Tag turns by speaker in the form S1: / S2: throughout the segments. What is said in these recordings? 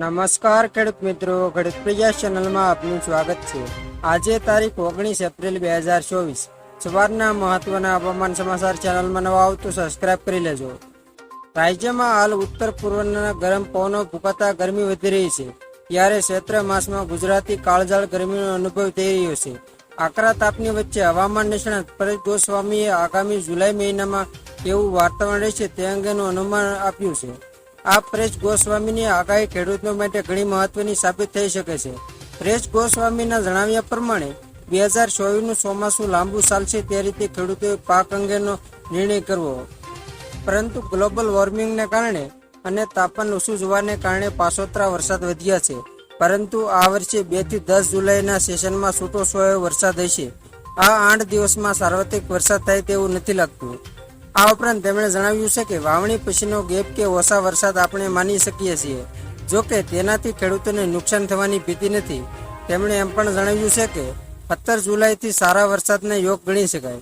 S1: નમસ્કાર, ખેડૂત મિત્રો. ખેડૂત પ્રિયા ચેનલમાં આપનું સ્વાગત છે. આજે તારીખ ઓગણીસ એપ્રિલ બે હજાર ચોવીસ. સવારના મહત્વના હવામાન સમાચાર ચેનલમાં નવા આવતો સબસ્ક્રાઇબ કરી લેજો. રાજ્યમાં હાલ ઉત્તર પૂર્વના ગરમ પવનો ફૂંકાતા ગરમી વધી રહી છે. ત્યારે ચૈત્ર માસમાં ગુજરાતી કાળજાળ ગરમીનો અનુભવ થઈ રહ્યો છે. આકરા તાપની વચ્ચે હવામાન નિષ્ણાત પરેશ ગોસ્વામીએ આગામી જુલાઈ મહિનામાં કેવું વાતાવરણ રહેશે તે અંગેનું અનુમાન આપ્યું છે. આ પ્રેશ ગોસ્વામીની આગાહી ખેડૂતો માટે ઘણી મહત્વની સાબિત થઈ શકે છે. પ્રેશ ગોસ્વામીના જણાવ્યા પ્રમાણે, બે હજાર ચોવીસનું ચોમાસું લાંબુ ચાલશે તે રીતે ખેડૂતોએ પાક અંગેનો નિર્ણય કરવો. પરંતુ ગ્લોબલ વોર્મિંગને કારણે અને તાપમાન ઓછું જોવાને કારણે પાછોતરા વરસાદ વધ્યા છે. પરંતુ આ વર્ષે બેથી દસ જુલાઈના સેશનમાં છૂટો સોયો વરસાદ હશે. આ આઠ દિવસમાં સાર્વત્રિક વરસાદ થાય તેવું નથી લાગતું. આ ઉપરાંત તેમણે જણાવ્યું છે કે વાવણી પછીનો ગેપ કે ઓછા વરસાદ આપણે માની શકીએ છીએ. જો કે તેનાથી ખેડૂતોને નુકસાન થવાની ભીતિ નથી. તેમણે એમ પણ જણાવ્યું છે કે સત્તર જુલાઈથી સારા વરસાદને યોગ ગણી શકાય.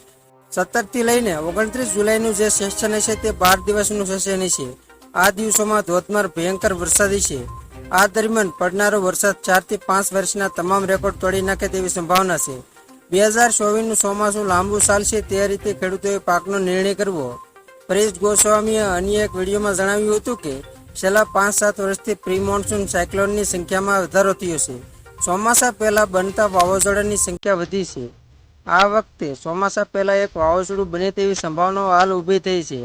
S1: સત્તરથી લઈને ઓગણત્રીસ જુલાઈનું જે સેશન હશે તે બાર દિવસનું સેશન છે. આ દિવસોમાં ધોધમાર ભયંકર વરસાદી છે. આ દરમિયાન પડનારો વરસાદ ચારથી પાંચ વર્ષના તમામ રેકોર્ડ તોડી નાખે તેવી સંભાવના છે. બે હજાર ચોવીસનું ચોમાસું લાંબુ ચાલશે તે રીતે ખેડૂતોએ પાકનો નિર્ણય કરવો. પરેશ ગોસ્વામીએ અન્ય એક વિડીયોમાં જણાવ્યું હતું કે, છેલ્લા પાંચ સાત વર્ષથી પ્રી મોન્સૂન સાયક્લોનની સંખ્યામાં વધારો થયો છે. ચોમાસા પહેલા બનતા વાવાઝોડાની સંખ્યા વધી છે. આ વખતે ચોમાસા પહેલા એક વાવાઝોડું બને તેવી સંભાવનાઓ હાલ ઊભી થઈ છે.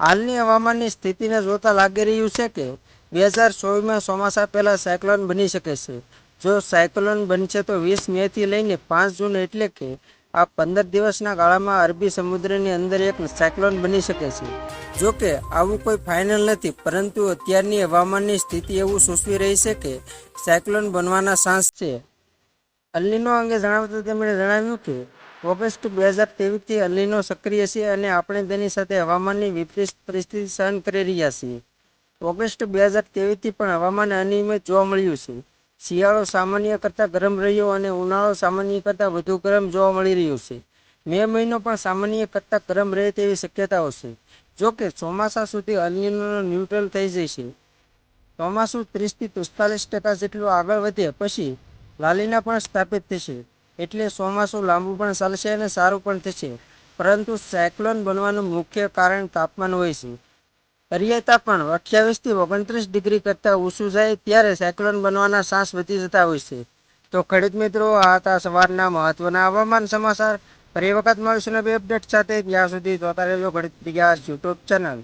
S1: હાલની હવામાનની સ્થિતિને જોતા લાગી રહ્યું છે કે, બે હજાર ચોવીસમાં ચોમાસા પહેલા સાયક્લોન બની શકે છે. જો સાયક્લોન બનશે તો વીસ મે થી લઈને પાંચ જૂન એટલે કે આ પંદર દિવસના ગાળામાં અરબી સમુદ્રની અંદર એક સાયક્લોન બની શકે છે. જો કે આવું કોઈ ફાઇનલ નથી, પરંતુ અત્યારની હવામાનની સ્થિતિ એવું સૂચવી રહી છે કે સાયક્લોન બનવાના ચાન્સ છે. અલ્લીનો અંગે જણાવતા તેમણે જણાવ્યું કે ઓગસ્ટ બે હજાર ત્રેવીસથી અલ્લીનો સક્રિય છે અને આપણે તેની સાથે હવામાનની વિપરીત પરિસ્થિતિ સહન કરી રહ્યા છીએ. ઓગસ્ટ બે હજાર ત્રેવીસથી પણ હવામાન અનિયમિત જોવા મળ્યું છે. શિયાળો સામાન્ય કરતાં ગરમ રહ્યો અને ઉનાળો સામાન્ય કરતાં વધુ ગરમ જોવા મળી રહ્યું છે. મે મહિનો પણ સામાન્ય કરતાં ગરમ રહે તેવી શક્યતાઓ છે. જો કે ચોમાસા સુધી અલનીનો ન્યુટ્રલ થઈ જશે. ચોમાસું ત્રીસથી પિસ્તાલીસ ટકા જેટલું આગળ વધે પછી લાલીના પણ સ્થાપિત થશે. એટલે ચોમાસું લાંબુ પણ ચાલશે અને સારું પણ થશે. પરંતુ સાયક્લોન બનવાનું મુખ્ય કારણ તાપમાન હોય છે. દરિયાઈ તાપમાન અઠ્યાવીસથી ઓગણત્રીસ ડિગ્રી કરતાં ઓછું જાય ત્યારે સાયક્લોન બનવાના ચાન્સ વધી જતા હોય છે. તો ખેડૂત મિત્રો, આ હતા સવારના મહત્વના હવામાન સમાચાર. ફરી વખત મળીશું નવી અપડેટ સાથે. ત્યાં સુધી જોતા રહેજો ખેડૂત યુટ્યુબ ચેનલ